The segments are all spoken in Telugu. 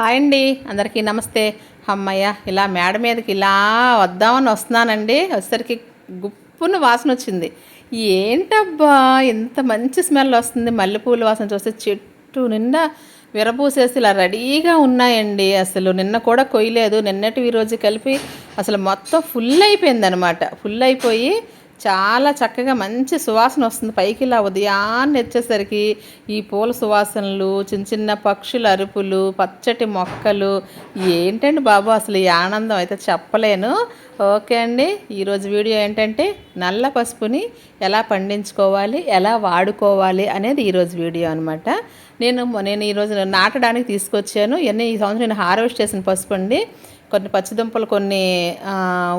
హాయ్ అండి అందరికీ నమస్తే. అమ్మయ్య ఇలా మేడ మీదకి ఇలా వద్దామని వస్తున్నానండి. వచ్చేసరికి గుప్పున వాసన వచ్చింది. ఏంటబ్బా ఇంత మంచి స్మెల్ వస్తుంది. మల్లెపూల వాసన చూస్తే చెట్టు నిండా విరబూసేసి ఇలా రెడీగా ఉన్నాయండి. అసలు నిన్న కూడా కొయ్యలేదు. నిన్నటి ఈ రోజు కలిపి అసలు మొత్తం ఫుల్ అయిపోయింది అనమాట ఫుల్ అయిపోయి చాలా చక్కగా మంచి సువాసన వస్తుంది. పైకి ఇలా ఉదయాన్నే వచ్చేసరికి ఈ పూల సువాసనలు చిన్న చిన్న పక్షుల అరుపులు పచ్చటి మొక్కలు ఏంటండి బాబు అసలు ఈ ఆనందం? అయితే చెప్పలేను. ఓకే అండి. ఈరోజు వీడియో ఏంటంటే నల్ల పసుపుని ఎలా పండించుకోవాలి ఎలా వాడుకోవాలి అనేది ఈరోజు వీడియో అనమాట నేను నేను ఈరోజు నాటడానికి తీసుకొచ్చాను. ఇవన్నీ ఈ సంవత్సరం నేను హార్వెస్ట్ చేసిన పసుపు అండి. కొన్ని పచ్చిదుంపలు కొన్ని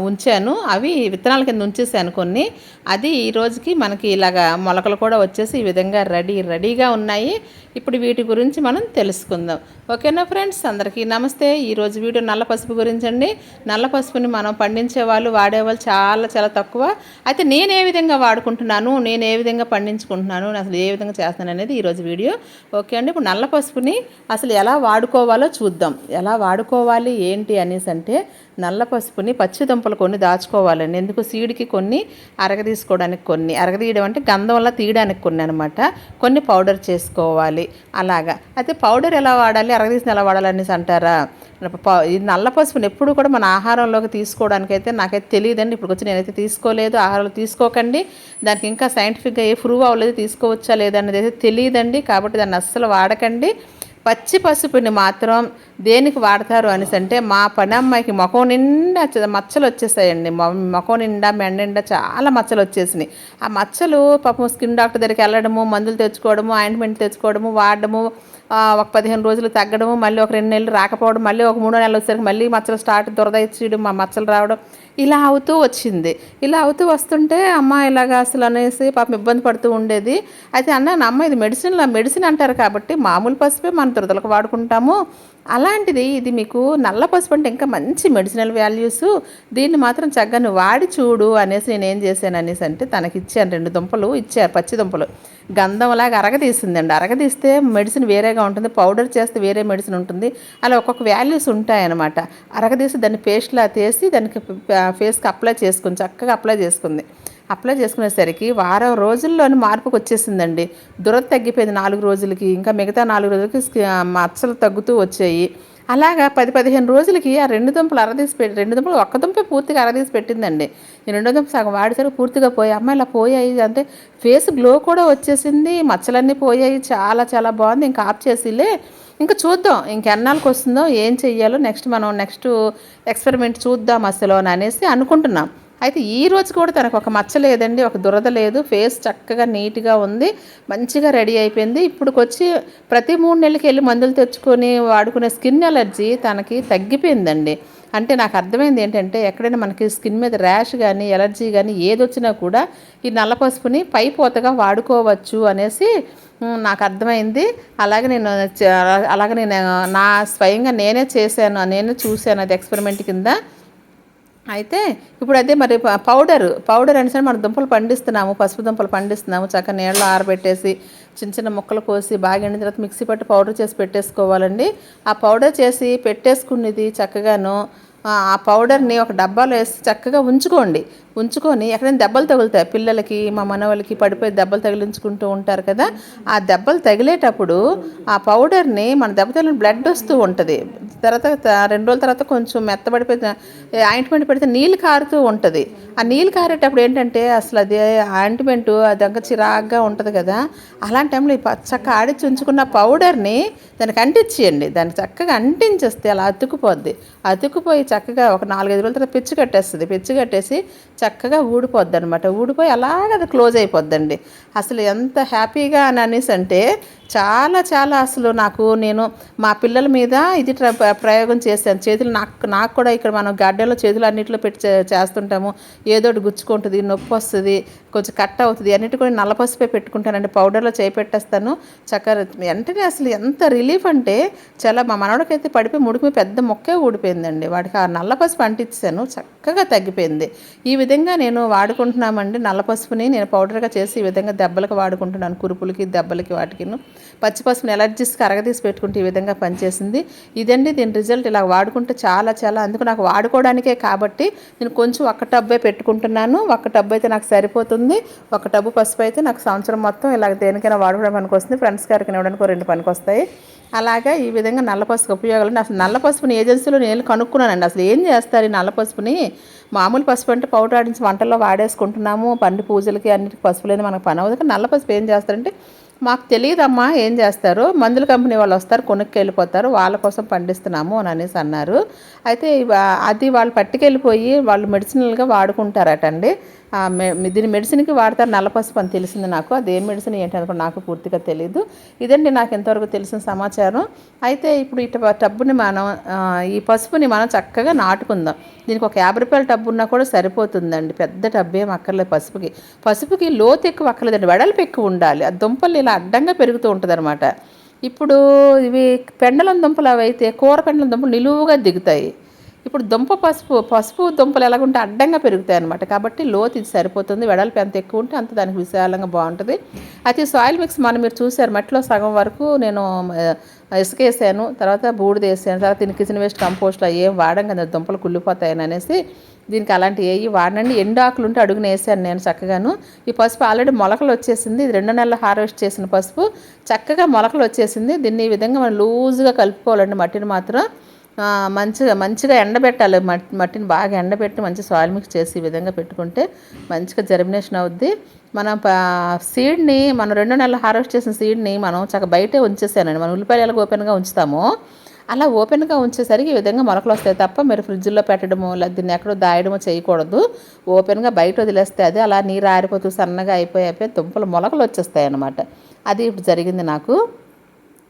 ఉంచాను. అవి విత్తనాల కింద ఉంచేసాను కొన్ని. అది ఈ రోజుకి మనకి ఇలాగా మొలకలు కూడా వచ్చేసి ఈ విధంగా రెడీ రెడీగా ఉన్నాయి. ఇప్పుడు వీటి గురించి మనం తెలుసుకుందాం. ఓకేనా ఫ్రెండ్స్? అందరికీ నమస్తే. ఈరోజు వీడియో నల్ల పసుపు గురించి అండి. నల్ల పసుపుని మనం పండించే వాళ్ళు వాడేవాళ్ళు చాలా చాలా తక్కువ. అయితే నేను ఏ విధంగా వాడుకుంటున్నాను? నేను ఏ విధంగా పండించుకుంటున్నాను? అసలు ఏ విధంగా చేస్తున్నాను అనేది ఈరోజు వీడియో. ఓకే అండి. ఇప్పుడు నల్ల పసుపుని అసలు ఎలా వాడుకోవాలో చూద్దాం. ఎలా వాడుకోవాలి? ఏంటి అని అనేసి అంటే నల్ల పసుపుని పచ్చి దుంపలు కొన్ని దాచుకోవాలండి. ఎందుకు? సీడ్కి కొన్ని అరగదీసుకోవడానికి కొన్ని. అరగదీయడం అంటే గంధం వల్ల తీయడానికి కొన్ని అనమాట కొన్ని పౌడర్ చేసుకోవాలి. అలాగా. అయితే పౌడర్ ఎలా వాడాలి? అరగదీసిన ఎలా వాడాలి అనేసి అంటారా? ఈ నల్ల పసుపుని ఎప్పుడు కూడా మన ఆహారంలోకి తీసుకోవడానికి అయితే నాకైతే తెలియదండి. ఇప్పుడు వచ్చి నేనైతే తీసుకోలేదు. ఆహారంలో తీసుకోకండి. దానికి ఇంకా సైంటిఫిక్గా ఏ ప్రూవ్ అవ్వలేదు. తీసుకోవచ్చా లేదా అనేది అయితే తెలియదండి. కాబట్టి దాన్ని అస్సలు వాడకండి. పచ్చి పసుపుని మాత్రం దేనికి వాడతారు అనేసి అంటే మా పని అమ్మాయికి ముఖం నిండా మచ్చలు వచ్చేసాయండి ముఖం నిండా మెండ నిండా చాలా మచ్చలు వచ్చేసినాయి. ఆ మచ్చలు పాపం స్కిన్ డాక్టర్ దగ్గరికి వెళ్ళడము మందులు తెచ్చుకోవడము ఆయింట్మెంట్ తెచ్చుకోవడము వాడడము ఒక పదిహేను రోజులు తగ్గడము మళ్ళీ ఒక రెండు నెలలు రాకపోవడం మళ్ళీ ఒక మూడో నెలలు వచ్చేసరికి మళ్ళీ మచ్చలు స్టార్ట్ దురద ఇచ్చేయడం మా మచ్చలు రావడం ఇలా అవుతూ వచ్చింది. ఇలా అవుతూ వస్తుంటే అమ్మ ఇలాగా అసలు అనేసి పాపం ఇబ్బంది పడుతూ ఉండేది. అయితే అన్న అమ్మ ఇది మెడిసిన్లో మెడిసిన్ అంటారు కాబట్టి మామూలు పసుపే మనం దురదలకు వాడుకుంటాము. అలాంటిది ఇది మీకు నల్ల పసుపు అంటే ఇంకా మంచి మెడిసినల్ వాల్యూస్ దీన్ని మాత్రం చక్కగా నువ్వు వాడి చూడు అనేసి నేను ఏం చేశాను అనేసి అంటే తనకి ఇచ్చాను. రెండు దుంపలు ఇచ్చారు పచ్చి దుంపలు. గంధంలాగా అరగదీసిందండి. అరగదీస్తే మెడిసిన్ వేరేగా ఉంటుంది. పౌడర్ చేస్తే వేరే మెడిసిన్ ఉంటుంది. అలా ఒక్కొక్క వాల్యూస్ ఉంటాయన్నమాట. అరగదీసి దాన్ని పేస్ట్లా తీసి దానికి ఫేస్కి అప్లై చేసుకుని చక్కగా అప్లై చేసుకుంది. అప్లై చేసుకునేసరికి వారం రోజుల్లోని మార్పుకు వచ్చేసిందండి. దురద తగ్గిపోయింది నాలుగు రోజులకి ఇంకా మిగతా నాలుగు రోజులకి మచ్చలు తగ్గుతూ వచ్చాయి. అలాగా పది పదిహేను రోజులకి ఆ రెండు దుంపలు అరదీసి పెట్టి రెండు దుంపలు ఒక్క దుంపే పూర్తిగా అరదీసి పెట్టిందండి. ఈ రెండో దుంప సగం వాడేసరికి పూర్తిగా పోయి అమ్మాయి ఇలా పోయాయి. అంటే ఫేస్ గ్లో కూడా వచ్చేసింది. మచ్చలన్నీ పోయాయి. చాలా చాలా బాగుంది. ఇంకా ఆఫ్ చేసిలే. ఇంకా చూద్దాం. ఇంకెన్నాళ్ళకి వస్తుందో ఏం చెయ్యాలో నెక్స్ట్ మనం నెక్స్ట్ ఎక్స్పెరిమెంట్ చూద్దాం అసలు అని అనేసి అనుకుంటున్నాం. అయితే ఈ రోజు కూడా తనకు ఒక మచ్చ లేదండి ఒక దురద లేదు. ఫేస్ చక్కగా నీట్గా ఉంది మంచిగా రెడీ అయిపోయింది. ఇప్పుడు వచ్చి ప్రతి మూడు నెలలకి వెళ్ళి మందులు తెచ్చుకొని వాడుకునే స్కిన్ ఎలర్జీ తనకి తగ్గిపోయిందండి. అంటే నాకు అర్థమైంది ఏంటంటే ఎక్కడైనా మనకి స్కిన్ మీద ర్యాష్ కానీ ఎలర్జీ కానీ ఏది వచ్చినా కూడా ఈ నల్ల పసుపుని పైపోతగా వాడుకోవచ్చు అనేసి నాకు అర్థమైంది. అలాగే నేను అలాగే నేను నా స్వయంగా నేనే చేశాను నేనే చూశాను అది ఎక్స్పెరిమెంట్ కింద. అయితే ఇప్పుడు అదే మరి పౌడర్ పౌడర్ అనేసరి మనం దుంపలు పండిస్తున్నాము పసుపు దుంపలు పండిస్తున్నాము చక్కగా నీళ్ళలో ఆరబెట్టేసి చిన్న చిన్న ముక్కలు కోసి బాగా ఎండిన తర్వాత మిక్సీ పట్టి పౌడర్ చేసి పెట్టేసుకోవాలండి. ఆ పౌడర్ చేసి పెట్టేసుకునేది చక్కగాను ఆ పౌడర్ని ఒక డబ్బాలో వేసి చక్కగా ఉంచుకోండి. ఉంచుకొని ఎక్కడైనా దెబ్బలు తగులుతాయి పిల్లలకి మా మనవాళ్ళకి పడిపోయి దెబ్బలు తగిలించుకుంటూ ఉంటారు కదా ఆ దెబ్బలు తగిలేటప్పుడు ఆ పౌడర్ని మన దెబ్బ తగిలిన బ్లడ్ వస్తూ ఉంటుంది. తర్వాత రెండు రోజుల తర్వాత కొంచెం మెత్తబడిపోయి ఆయింట్మెంట్ పెడితే నీళ్ళు కారుతూ ఉంటుంది. ఆ నీళ్ళు కారేటప్పుడు ఏంటంటే అసలు అది ఆయింట్మెంట్ అది అంక చిరాగ్గా ఉంటుంది కదా. అలాంటి టైంలో ఈ చక్కగా ఆడిచి ఉంచుకున్న పౌడర్ని దానికి అంటించేయండి. దాన్ని చక్కగా అంటించేస్తే అలా అతుకుపోద్ది అతుకుపోయి చక్కగా ఒక నాలుగైదు రోజుల తర్వాత పిచ్చి కట్టేస్తుంది. పిచ్చి కట్టేసి చక్కగా ఊడిపోద్ది అనమాట ఊడిపోయి అలాగ అది క్లోజ్ అయిపోద్దండి. అసలు ఎంత హ్యాపీగా అని అనేసి అంటే చాలా చాలా అసలు నాకు నేను మా పిల్లల మీద ఇది ప్ర- ప్రయోగం చేశాను. చేతులు నాకు నాకు కూడా ఇక్కడ మనం గడ్డలో చేతులు అన్నింటిలో పెట్టి చేస్తుంటాము. ఏదో ఒకటి గుచ్చుకుంటుంది నొప్పి వస్తుంది కొంచెం కట్ అవుతుంది. అన్నిటి కూడా నల్ల పసుపే పెట్టుకుంటానండి. పౌడర్లో చేయి పెట్టేస్తాను. చక్కర వెంటనే అసలు ఎంత రిలీఫ్ అంటే చాలా మా మనవడికైతే పడిపోయి ముడికి పెద్ద మొక్కే ఊడిపోయిందండి. వాడికి ఆ నల్ల పసుపు అంటించాను. చక్కగా తగ్గిపోయింది. ఈ విధంగా నేను వాడుకుంటున్నామండి నల్ల పసుపుని. నేను పౌడర్గా చేసి ఈ విధంగా దెబ్బలకు వాడుకుంటున్నాను. కురుపులకి దెబ్బలకి వాటికి పచ్చి పసుపుని ఎలర్జీస్కి అరగదీసి పెట్టుకుంటే ఈ విధంగా పనిచేసింది. ఇదండి దీని రిజల్ట్. ఇలా వాడుకుంటే చాలా చాలా అందుకు నాకు వాడుకోవడానికే కాబట్టి నేను కొంచెం ఒక్క టబ్బే పెట్టుకుంటున్నాను. ఒక్క టబ్ అయితే నాకు సరిపోతుంది. ఒక టబ్బు పసుపు అయితే నాకు సంవత్సరం మొత్తం ఇలా దేనికైనా వాడుకోవడం పనికి వస్తుంది ఫ్రెండ్స్ గారికి ఇవ్వడానికి రెండు పనికి వస్తాయి అలాగే ఈ విధంగా నల్ల పసుపు ఉపయోగాలు అసలు నల్ల పసుపుని ఏజెన్సీలో నేను కనుక్కున్నానండి. అసలు ఏం చేస్తారు ఈ నల్ల పసుపుని? మామూలు పసుపు అంటే పౌడర్ ఆడించి వంటల్లో వాడేసుకుంటున్నాము. పండి పూజలకి అన్నిటికి పసుపు లేదు మనకు పని అవ్వదు. కానీ నల్ల పసుపు ఏం చేస్తారంటే మాకు తెలియదమ్మా ఏం చేస్తారు. మందుల కంపెనీ వాళ్ళు వస్తారు కొనుక్కి వెళ్ళిపోతారు వాళ్ళ కోసం పండిస్తున్నాము అని అనేసి అన్నారు. అయితే అది వాళ్ళు పట్టుకెళ్ళిపోయి వాళ్ళు మెడిసినల్గా వాడుకుంటారటండి. దీని మెడిసిన్కి వాడతారు నల్ల పసుపు అని తెలిసింది నాకు. అది ఏం మెడిసిన్ ఏంటి అనుకో నాకు పూర్తిగా తెలియదు ఇదండి నాకు ఎంతవరకు తెలిసిన సమాచారం. అయితే ఇప్పుడు ఇటు టబ్బుని మనం ఈ పసుపుని మనం చక్కగా నాటుకుందాం. దీనికి ఒక యాభై రూపాయల టబ్బు ఉన్నా కూడా సరిపోతుందండి. పెద్ద టబ్బు ఏం అక్కర్లేదు పసుపుకి. పసుపుకి లోతు ఎక్కువ అక్కర్లేదండి. వెడల్పు ఎక్కువ ఉండాలి. ఆ దుంపలు ఇలా అడ్డంగా పెరుగుతూ ఉంటుంది ఇప్పుడు ఇవి పెండలం దుంపలు అవి అయితే కూర పెండలం దుంపలు నిలువుగా దిగుతాయి. ఇప్పుడు దుంప పసుపు పసుపు దుంపలు ఎలాగుంటే అడ్డంగా పెరుగుతాయి అనమాట కాబట్టి లోతు ఇది సరిపోతుంది. వెడల్పు ఎంత ఎక్కువ ఉంటే అంత దానికి విశాలంగా బాగుంటుంది. అయితే సాయిల్ మిక్స్ మనం మీరు చూసారు మట్టిలో సగం వరకు నేను ఇసుకేసాను తర్వాత బూడిద వేసాను తర్వాత దీని కిచెన్ వేస్ట్ కంపోస్ట్ ఏం వాడం కదా దుంపలు కుళ్ళిపోతాయని అనేసి దీనికి అలాంటి ఏవి వాడండి ఎండు ఆకులు ఉంటే అడుగున వేసాను నేను చక్కగాను. ఈ పసుపు ఆల్రెడీ మొలకలు వచ్చేసింది. ఇది రెండు నెలలు హార్వెస్ట్ చేసిన పసుపు. చక్కగా మొలకలు వచ్చేసింది. దీన్ని ఈ విధంగా మనం లూజ్గా కలుపుకోవాలండి. మట్టిని మాత్రం మంచిగా మంచిగా ఎండబెట్టాలి. మట్టి మట్టిని బాగా ఎండబెట్టి మంచి సాయిల్ మిక్స్ చేసి ఈ విధంగా పెట్టుకుంటే మంచిగా జర్మినేషన్ అవుద్ది. మనం సీడ్ని మనం రెండు నెలలు హార్వెస్ట్ చేసిన సీడ్ని మనం చక్కగా బయటే ఉంచేసానండి. మనం ఉల్లిపాయలు ఓపెన్గా ఉంచుతామో అలా ఓపెన్గా ఉంచేసరికి ఈ విధంగా మొలకలు వస్తాయి తప్ప మీరు ఫ్రిడ్జ్లో పెట్టడము లేదా దీన్ని ఎక్కడో దాయడమో చేయకూడదు. ఓపెన్గా బయట వదిలేస్తే అది అలా నీరు ఆరిపోతూ సన్నగా అయిపోయి అయిపోయి దుంపలు మొలకలు వచ్చేస్తాయి అన్నమాట అది ఇప్పుడు జరిగింది నాకు.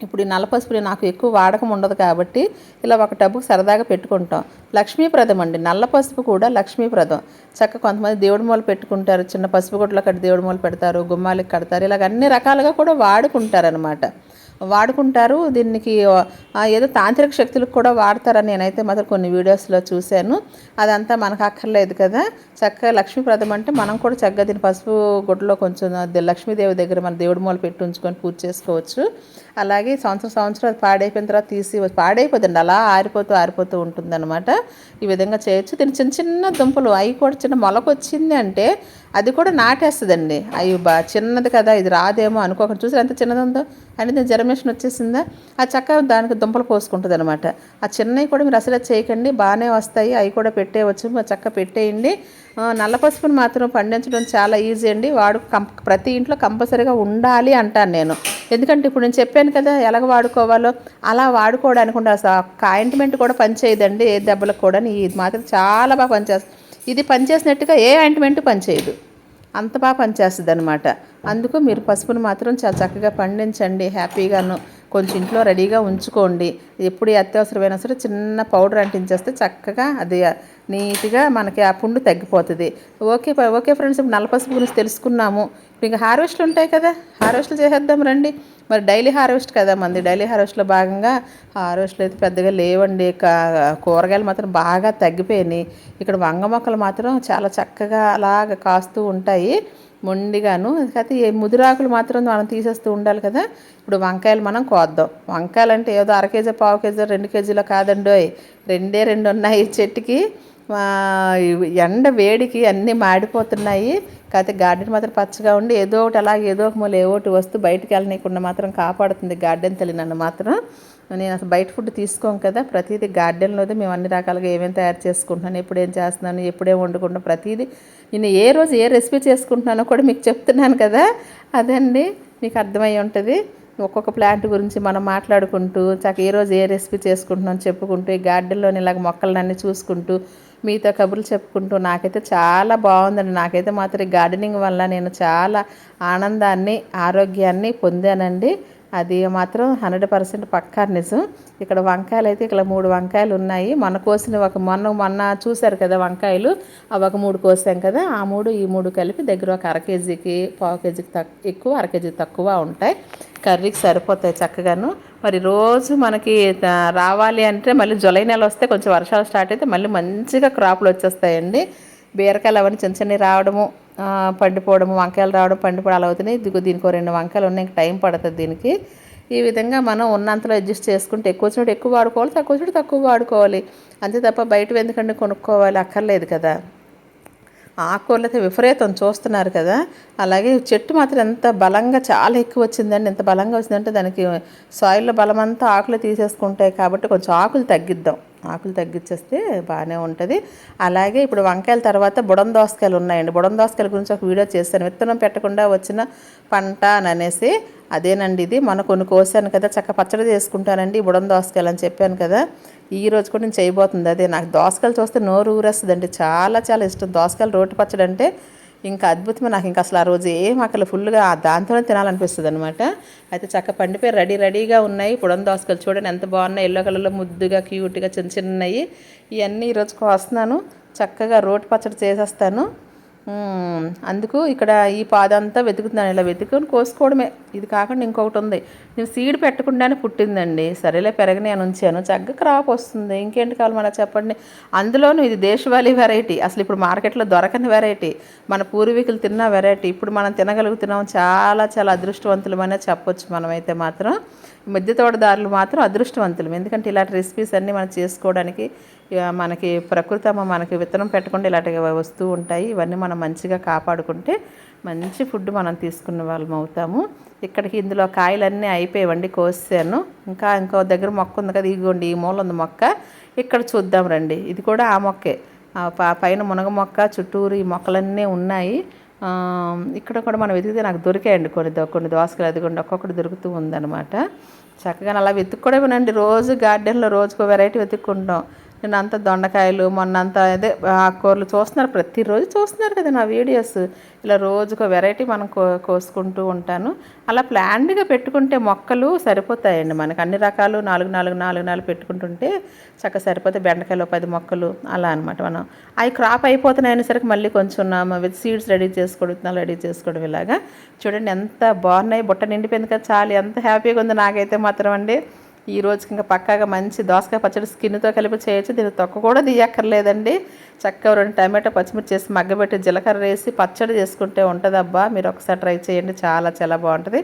ఇప్పుడు ఈ నల్ల పసుపుని నాకు ఎక్కువ వాడకం ఉండదు కాబట్టి ఇలా ఒక టబ్బుకి సరదాగా పెట్టుకుంటాం. లక్ష్మీప్రదం అండి. నల్ల పసుపు కూడా లక్ష్మీప్రదం. చక్క కొంతమంది దేవుడి మూల పెట్టుకుంటారు చిన్న పసుపు గుడ్ల కట్టి దేవుడి మూల పెడతారు గుమ్మాలకి కడతారు ఇలాగ అన్ని రకాలుగా కూడా వాడుకుంటారనమాట వాడుకుంటారు. దీనికి ఏదో తాంత్రిక శక్తులకు కూడా వాడతారని నేనైతే మాత్రం కొన్ని వీడియోస్లో చూశాను. అదంతా మనకు అక్కర్లేదు కదా. చక్కగా లక్ష్మీప్రదం అంటే మనం కూడా చక్కగా దీని పసుపు గుడ్డలో కొంచెం లక్ష్మీదేవి దగ్గర మన దేవుడి మూల పెట్టి ఉంచుకొని పూజ చేసుకోవచ్చు. అలాగే సంవత్సరం సంవత్సరం అది పాడైపోయిన తర్వాత తీసి పాడైపోతుంది అలా ఆరిపోతూ ఆరిపోతూ ఉంటుందన్నమాట. ఈ విధంగా చేయొచ్చు. దీని చిన్న చిన్న దుంపలు అవి కూడా చిన్న మొలకొచ్చింది అంటే అది కూడా నాటేస్తుందండి. అవి బా చిన్నది కదా ఇది రాదేమో అనుకోకుండా చూసి ఎంత చిన్నది ఉందో? అంటే జర్మేషన్ వచ్చేసిందా? ఆ చక్క దానికి దుంపలు పోసుకుంటుంది అనమాట ఆ చిన్నవి కూడా మీరు అసలు చేయకండి బాగానే వస్తాయి అవి కూడా పెట్టేయవచ్చు మరి చక్క పెట్టేయండి. నల్ల పసుపుని మాత్రం పండించడం చాలా ఈజీ అండి. వాడు ప్రతి ఇంట్లో కంపల్సరీగా ఉండాలి అంటాను నేను. ఎందుకంటే ఇప్పుడు నేను చెప్పాను కదా ఎలాగ వాడుకోవాలో అలా వాడుకోవడానికి ఉండాలి అసలు ఆ ఆయింట్మెంట్ కూడా పనిచేయదండి ఏ దెబ్బలకు కూడా ఇది మాత్రం చాలా బాగా పనిచేస్తుంది ఇది పనిచేసినట్టుగా ఏ ఆయింట్మెంట్ పనిచేయదు. అంత బాగా పనిచేస్తుంది అనమాట అందుకు మీరు పసుపును మాత్రం చాలా చక్కగా పండించండి హ్యాపీగాను. కొంచెం ఇంట్లో రెడీగా ఉంచుకోండి. ఎప్పుడు అత్యవసరమైన సరే చిన్న పౌడర్ అంటించేస్తే చక్కగా అది నీట్గా మనకి ఆ పుండు తగ్గిపోతుంది. ఓకే ప- ఓకే ఫ్రెండ్స్ ఇప్పుడు నల్ల పసుపు గురించి తెలుసుకున్నాము. ఇప్పుడు ఇంకా హార్వెస్ట్లు ఉంటాయి కదా హార్వెస్ట్లు చేసేద్దాం రండి. మరి డైలీ హార్వెస్ట్ కదా మంది. డైలీ హార్వెస్ట్లో భాగంగా హార్వెస్ట్లు అయితే పెద్దగా లేవండి. కా- కూరగాయలు మాత్రం బాగా తగ్గిపోయినాయి. ఇక్కడ వంగ మొక్కలు మాత్రం చాలా చక్కగా అలాగ కాస్తూ ఉంటాయి. మొండిగాను. అయితే ఈ ముదిరాకులు మాత్రం మనం తీసేస్తూ ఉండాలి కదా. ఇప్పుడు వంకాయలు మనం కోద్దాం. వంకాయలు అంటే ఏదో అర కేజీ పావు కేజీ రెండు కేజీలో కాదండోయ్ రెండే రెండు ఉన్నాయి చెట్టుకి. ఎండ వేడికి అన్నీ మాడిపోతున్నాయి. కాకపోతే గార్డెన్ మాత్రం పచ్చగా ఉండి ఏదో ఒకటి అలాగే ఏదో ఒక మూల ఏదో ఒకటి వస్తూ బయటికి వెళ్ళనీయకుండా మాత్రం కాపాడుతుంది గార్డెన్ తల్లి నన్ను మాత్రం. నేను అసలు బయట ఫుడ్ తీసుకోం కదా ప్రతిదీ గార్డెన్లోదే మేము అన్ని రకాలుగా ఏమేమి తయారు చేసుకుంటున్నాను ఎప్పుడు ఏం చేస్తున్నాను ఎప్పుడేం వండుకుంటున్నాను ప్రతిదీ నేను ఏ రోజు ఏ రెసిపీ చేసుకుంటున్నానో కూడా మీకు చెప్తున్నాను కదా అదండి మీకు అర్థమై ఉంటుంది. ఒక్కొక్క ప్లాంట్ గురించి మనం మాట్లాడుకుంటూ చక్క ఏ రోజు ఏ రెసిపీ చేసుకుంటున్నాం చెప్పుకుంటూ ఈ గార్డెన్లోని ఇలాగ మొక్కలన్నీ చూసుకుంటూ మీతో కబుర్లు చెప్పుకుంటూ నాకైతే చాలా బాగుందండి. నాకైతే మాత్రం ఈ గార్డెనింగ్ వల్ల నేను చాలా ఆనందాన్ని ఆరోగ్యాన్ని పొందానండి. అది మాత్రం హండ్రెడ్ పర్సెంట్ పక్కా నిజం. ఇక్కడ వంకాయలు అయితే ఇక్కడ మూడు వంకాయలు ఉన్నాయి. మన కోసిన ఒక మొన్న మొన్న చూశారు కదా వంకాయలు. అవి ఒక మూడు కోసాం కదా. ఆ మూడు ఈ మూడు కలిపి దగ్గర ఒక అర కేజీకి పావు కేజీకి తక్కువ ఎక్కువ అర కేజీ తక్కువ ఉంటాయి. కర్రీకి సరిపోతాయి చక్కగాను. మరి రోజు మనకి రావాలి అంటే మళ్ళీ జులై నెల వస్తే కొంచెం వర్షాలు స్టార్ట్ అయితే మళ్ళీ మంచిగా క్రాప్లు వచ్చేస్తాయండి. బీరకాయలు అవన్నీ చిన్న చిన్నవి రావడము పండిపోవడం వంకాయలు రావడం పండిపోవడం అలా అవుతున్నాయి. ఇదిగో దీనికి రెండు వంకాయలు ఉన్నాయి. టైం పడుతుంది దీనికి. ఈ విధంగా మనం ఉన్నంతలో అడ్జస్ట్ చేసుకుంటే ఎక్కువ వచ్చినట్టు ఎక్కువ వాడుకోవాలి తక్కువ వచ్చినట్టు తక్కువ వాడుకోవాలి. అంతే తప్ప బయట ఎందుకంటే కొనుక్కోవాలి అక్కర్లేదు కదా. ఆకుకూరలు అయితే విపరీతం చూస్తున్నారు కదా. అలాగే చెట్టు మాత్రం ఎంత బలంగా చాలా ఎక్కువ వచ్చిందండి. ఎంత బలంగా వచ్చిందంటే దానికి సాయిల్లో బలమంతా ఆకులు తీసేసుకుంటాయి కాబట్టి కొంచెం ఆకులు తగ్గిద్దాం. ఆకులు తగ్గించేస్తే బాగానే ఉంటుంది. అలాగే ఇప్పుడు వంకాయల తర్వాత బుడం దోసకాయలు ఉన్నాయండి. బుడం దోసకాయల గురించి ఒక వీడియో చేశాను. విత్తనం పెట్టకుండా వచ్చిన పంట అని అనేసి అదేనండి ఇది. మొన్న కొన్ని కోసాను కదా చక్క పచ్చడి చేసుకుంటానండి బుడం దోసకాయలు అని చెప్పాను కదా. ఈ రోజు కూడా నేను చేయబోతుంది. అదే నాకు దోసకాయలు చూస్తే నోరు ఊరేస్తుందండి. చాలా చాలా ఇష్టం. దోసకాయలు రోటి పచ్చడి అంటే ఇంకా అద్భుతమే. నాకు ఇంకా అసలు ఆ రోజు ఏం అక్కడ ఫుల్గా దాంతోనే తినాలనిపిస్తుంది అనమాట అయితే చక్క పండిపోయి రెడీ రెడీగా ఉన్నాయి. పొడం దోసకాయలు చూడండి ఎంత బాగున్నాయి. ఎల్లో కలర్లో ముద్దుగా క్యూట్గా చిన్న చిన్నవి ఇవన్నీ ఈరోజు కోస్తున్నాను చక్కగా రోటి పచ్చడి చేసేస్తాను. అందుకు ఇక్కడ ఈ పాదంతా వెతుకుతున్నాను. ఇలా వెతుకుని కోసుకోవడమే. ఇది కాకుండా ఇంకొకటి ఉంది. నేను సీడ్ పెట్టకుండానే పుట్టిందండి. సరేలే పెరగని అని ఉంచాను. చక్కగా క్రాప్ వస్తుంది. ఇంకేంటి కావాలి మన చెప్పండి? అందులోనూ ఇది దేశవాళీ వెరైటీ. అసలు ఇప్పుడు మార్కెట్లో దొరకని వెరైటీ. మన పూర్వీకులు తిన్న వెరైటీ. ఇప్పుడు మనం తినగలుగుతున్నాం. చాలా చాలా అదృష్టవంతులమనే చెప్పొచ్చు మనమైతే మాత్రం. మిద్దె తోటదారులు మాత్రం అదృష్టవంతులు. ఎందుకంటే ఇలాంటి రెసిపీస్ అన్నీ మనం చేసుకోవడానికి ఇక మనకి ప్రకృతి మనకి విత్తనం పెట్టకుండా ఇలాంటివి వస్తూ ఉంటాయి. ఇవన్నీ మనం మంచిగా కాపాడుకుంటే మంచి ఫుడ్ మనం తీసుకున్న వాళ్ళం అవుతాము. ఇక్కడికి ఇందులో కాయలన్నీ అయిపోయావండి కోసాను. ఇంకా ఇంకో దగ్గర మొక్క ఉంది కదా ఇదిగోండి ఈ మూల ఉంది మొక్క. ఇక్కడ చూద్దాం రండి. ఇది కూడా ఆ మొక్కే. ప- పైన మునగ మొక్క చుట్టూరు ఈ మొక్కలన్నీ ఉన్నాయి. ఇక్కడ కూడా మనం వెతికితే నాకు దొరికాయండి కొన్ని కొన్ని దోసకాయలు అదిగోండి ఒక్కొక్కటి దొరుకుతూ ఉందన్నమాట. చక్కగా అలా వెతుక్కోవడమేనండి రోజు గార్డెన్లో రోజుకో వెరైటీ వెతుక్కుంటాం. నేను అంత దొండకాయలు మొన్నంతా అదే ఆకుకూరలు చూస్తున్నారు. ప్రతిరోజు చూస్తున్నారు కదా నా వీడియోస్. ఇలా రోజుకో వెరైటీ మనం కో కోసుకుంటూ ఉంటాను. అలా ప్లాన్డ్గా పెట్టుకుంటే మొక్కలు సరిపోతాయండి మనకి. అన్ని రకాలు నాలుగు నాలుగు నాలుగు నాలుగు పెట్టుకుంటుంటే చక్కగా సరిపోతే బెండకాయలు ఒక పది మొక్కలు అలా అనమాట మనం. అవి క్రాప్ అయిపోతున్నాయనేసరికి మళ్ళీ కొంచెం విత్ సీడ్స్ రెడీ చేసుకోవడం రెడీ చేసుకోవడం ఇలాగా. చూడండి ఎంత బాగున్నాయి. బుట్ట నిండిపోయింది కదా చాలు. ఎంత హ్యాపీగా ఉంది నాకైతే మాత్రం అండి. ఈ రోజుకి ఇంకా పక్కాగా మంచి దోసకాయ పచ్చడి స్కిన్తో కలిపి చేయొచ్చు. దీని తొక్క కూడా తీయక్కర్లేదండి. చక్కగా రెండు టమాటో పచ్చిమిర్చి చేసి మగ్గబెట్టి జీలకర్ర వేసి పచ్చడి చేసుకుంటే ఉంటుందబ్బా. మీరు ఒకసారి ట్రై చేయండి. చాలా చాలా బాగుంటుంది.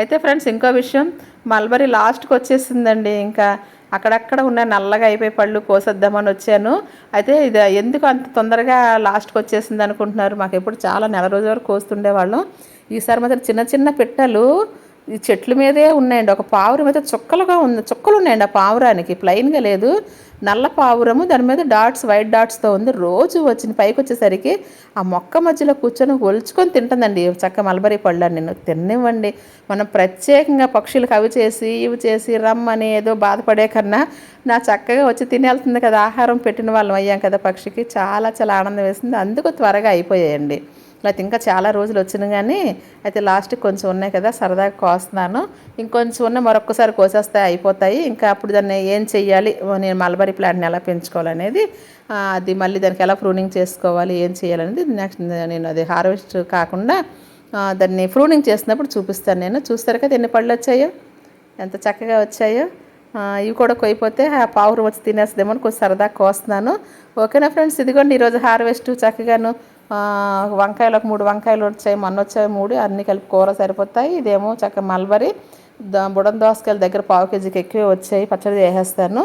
అయితే ఫ్రెండ్స్ ఇంకో విషయం. మల్బరీ లాస్ట్కి వచ్చేసిందండి. ఇంకా అక్కడక్కడ ఉన్న నల్లగా అయిపోయి పళ్ళు కోసేద్దామని వచ్చాను. అయితే ఇది ఎందుకు అంత తొందరగా లాస్ట్కి వచ్చేసింది అనుకుంటున్నారు? మాకు ఎప్పుడు చాలా నెల రోజుల వరకు కోస్తుండేవాళ్ళం. ఈసారి మాత్రం చిన్న చిన్న పిట్టలు ఈ చెట్ల మీదే ఉన్నాయండి. ఒక పావురం అయితే చుక్కలుగా ఉంది. చుక్కలు ఉన్నాయండి ఆ పావురానికి. ప్లెయిన్గా లేదు. నల్ల పావురము దాని మీద డాట్స్ వైట్ డాట్స్తో ఉంది. రోజు వచ్చిన పైకి వచ్చేసరికి ఆ మొక్క మధ్యలో కూర్చొని ఒలుచుకొని తింటుందండి. చక్క మలబరీ పళ్ళు నేను తినివ్వండి మనం ప్రత్యేకంగా పక్షులకు అవి చేసి ఇవి చేసి రమ్మని ఏదో బాధపడే కన్నా నా చక్కగా వచ్చి తినేళ్తుంది కదా. ఆహారం పెట్టిన వాళ్ళం అయ్యాం కదా పక్షికి. చాలా చాలా ఆనందం వేసింది. అందుకు త్వరగా అయిపోయాయండి. లేకపోతే ఇంకా చాలా రోజులు వచ్చిన కానీ అయితే లాస్ట్కి కొంచెం ఉన్నాయి కదా సరదాగా కోస్తున్నాను. ఇంకొంచెం ఉన్న మరొకసారి కోసేస్తాయి అయిపోతాయి. ఇంకా అప్పుడు దాన్ని ఏం చెయ్యాలి నేను మల్బరీ ప్లాంట్ని ఎలా పెంచుకోవాలనేది అది మళ్ళీ దానికి ఎలా ప్రూనింగ్ చేసుకోవాలి ఏం చేయాలనేది నెక్స్ట్ నేను అది హార్వెస్ట్ కాకుండా దాన్ని ప్రూనింగ్ చేసినప్పుడు చూపిస్తాను నేను. చూస్తారు కదా ఎన్ని పళ్ళు వచ్చాయో? ఎంత చక్కగా వచ్చాయో? ఇవి కూడా కొయిపోతే ఆ పావురం వచ్చి తినేస్తుందేమో అని కొంచెం సరదా కోస్తున్నాను. ఓకేనా ఫ్రెండ్స్? ఇదిగోండి ఈరోజు హార్వెస్ట్ చక్కగాను వంకాయలు ఒక మూడు వంకాయలు వచ్చాయి మొన్న వచ్చాయి మూడు అన్నీ కలిపి కూర సరిపోతాయి. ఇదేమో చక్క మల్బరీ బుడన్ దోసకాయల దగ్గర పావు కేజీకి ఎక్కువే వచ్చాయి పచ్చడి చేసేస్తాను.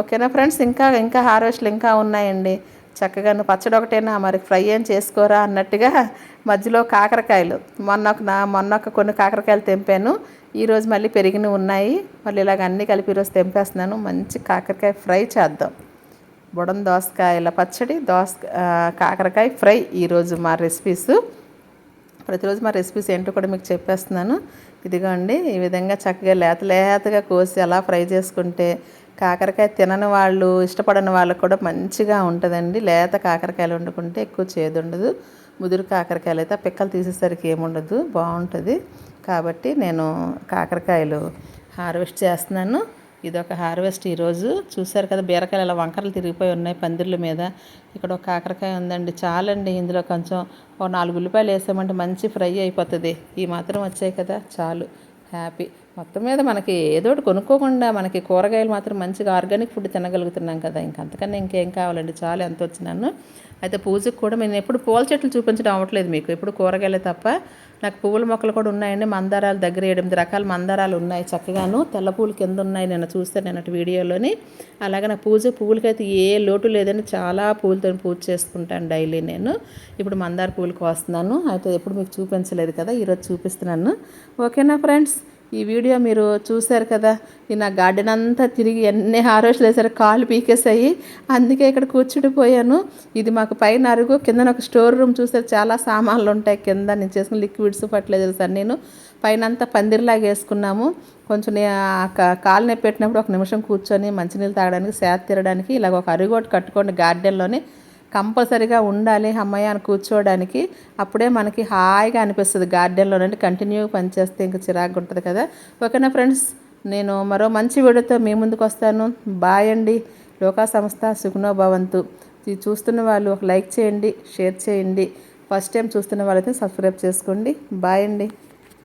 ఓకేనా ఫ్రెండ్స్? ఇంకా ఇంకా హార్వెస్ట్లు ఇంకా ఉన్నాయండి. చక్కగా నువ్వు పచ్చడి ఒకటేనా? మరి ఫ్రై ఏం చేసుకోరా అన్నట్టుగా మధ్యలో కాకరకాయలు. మొన్న ఒక నా మొన్న ఒక కొన్ని కాకరకాయలు తెంపాను. ఈరోజు మళ్ళీ పెరిగినవి ఉన్నాయి. మళ్ళీ ఇలాగ అన్నీ కలిపి ఈరోజు తెంపేస్తున్నాను. మంచి కాకరకాయ ఫ్రై చేద్దాం. బుడం దోసకాయల పచ్చడి దోస కాకరకాయ ఫ్రై ఈరోజు మా రెసిపీస్ ప్రతిరోజు మా రెసిపీస్ ఏంటో కూడా మీకు చెప్పేస్తున్నాను. ఇదిగోండి ఈ విధంగా చక్కగా లేత లేతగా కోసి అలా ఫ్రై చేసుకుంటే కాకరకాయ తినని వాళ్ళు ఇష్టపడని వాళ్ళకు కూడా మంచిగా ఉంటుందండి. లేత కాకరకాయలు వండుకుంటే ఎక్కువ చేదు ఉండదు ముదురు కాకరకాయలు అయితే పిక్కలు తీసేసరికి ఏముండదు బాగుంటుంది. కాబట్టి నేను కాకరకాయలు హార్వెస్ట్ చేస్తున్నాను. ఇదొక హార్వెస్ట్ ఈరోజు. చూసారు కదా బీరకాయలు అలా వంకరలు తిరిగిపోయి ఉన్నాయి పందిర్ల మీద. ఇక్కడ ఒక కాకరకాయ ఉందండి చాలండి ఇందులో కొంచెం ఓ నాలుగు ఉల్లిపాయలు వేసామంటే మంచి ఫ్రై అయిపోతుంది. ఈ మాత్రం వచ్చాయి కదా చాలు హ్యాపీ. మొత్తం మీద మనకి ఏదో ఒకటి కొనుక్కోకుండా మనకి కూరగాయలు మాత్రం మంచిగా ఆర్గానిక్ ఫుడ్ తినగలుగుతున్నాం కదా. ఇంక అంతకన్నా ఇంకేం కావాలండి చాలు ఎంత వచ్చినాను అయితే పూజకు కూడా నేను ఎప్పుడు పూల చెట్లు చూపించడం అవ్వట్లేదు మీకు. ఎప్పుడు కూరగాయలే తప్ప నాకు పువ్వుల మొక్కలు కూడా ఉన్నాయండి. మందారాలు దగ్గర ఎనిమిది రకాల మందారాలు ఉన్నాయి చక్కగాను. తెల్ల పూలు కింద ఉన్నాయి. నేను చూస్తే నేను వీడియోలోని. అలాగే నా పూజ పువ్వులకైతే ఏ లోటు లేదని చాలా పూలతో పూజ చేసుకుంటాను డైలీ నేను. ఇప్పుడు మందార పూలు కోస్తున్నాను అయితే ఎప్పుడు మీకు చూపించలేదు కదా ఈరోజు చూపిస్తున్నాను. ఓకేనా ఫ్రెండ్స్? ఈ వీడియో మీరు చూశారు కదా ఈ నా గార్డెన్ అంతా తిరిగి ఎన్ని హారోస్లు వేసారు కాలు పీకేసాయి అందుకే ఇక్కడ కూర్చుడిపోయాను ఇది మాకు పైన అరుగు కింద ఒక స్టోర్ రూమ్ చూసారు చాలా సామాన్లు ఉంటాయి కింద. నేను చేసుకుని లిక్విడ్స్ పట్టలేదు సార్ నేను పైన అంతా పందిరిలాగా వేసుకున్నాము. కొంచెం కాలు నొప్పి పెట్టినప్పుడు ఒక నిమిషం కూర్చొని మంచినీళ్ళు తాగడానికి సేద తీరడానికి ఇలాగ ఒక అరుగోటి కట్టుకోండి గార్డెన్లోనే. కంపల్సరీగా ఉండాలి అమ్మాయి అని కూర్చోవడానికి. అప్పుడే మనకి హాయిగా అనిపిస్తుంది. గార్డెన్లో నుండి కంటిన్యూ పనిచేస్తే ఇంకా చిరాకు ఉంటుంది కదా. ఓకేనా ఫ్రెండ్స్? నేను మరో మంచి వీడియోతో మీ ముందుకు వస్తాను. బాయ్ అండి. లోకా సంస్థ సుఖనో భవంతు. ఇది చూస్తున్న వాళ్ళు ఒక లైక్ చేయండి షేర్ చేయండి. ఫస్ట్ టైం చూస్తున్న వాళ్ళైతే సబ్స్క్రైబ్ చేసుకోండి. బాయ్ అండి.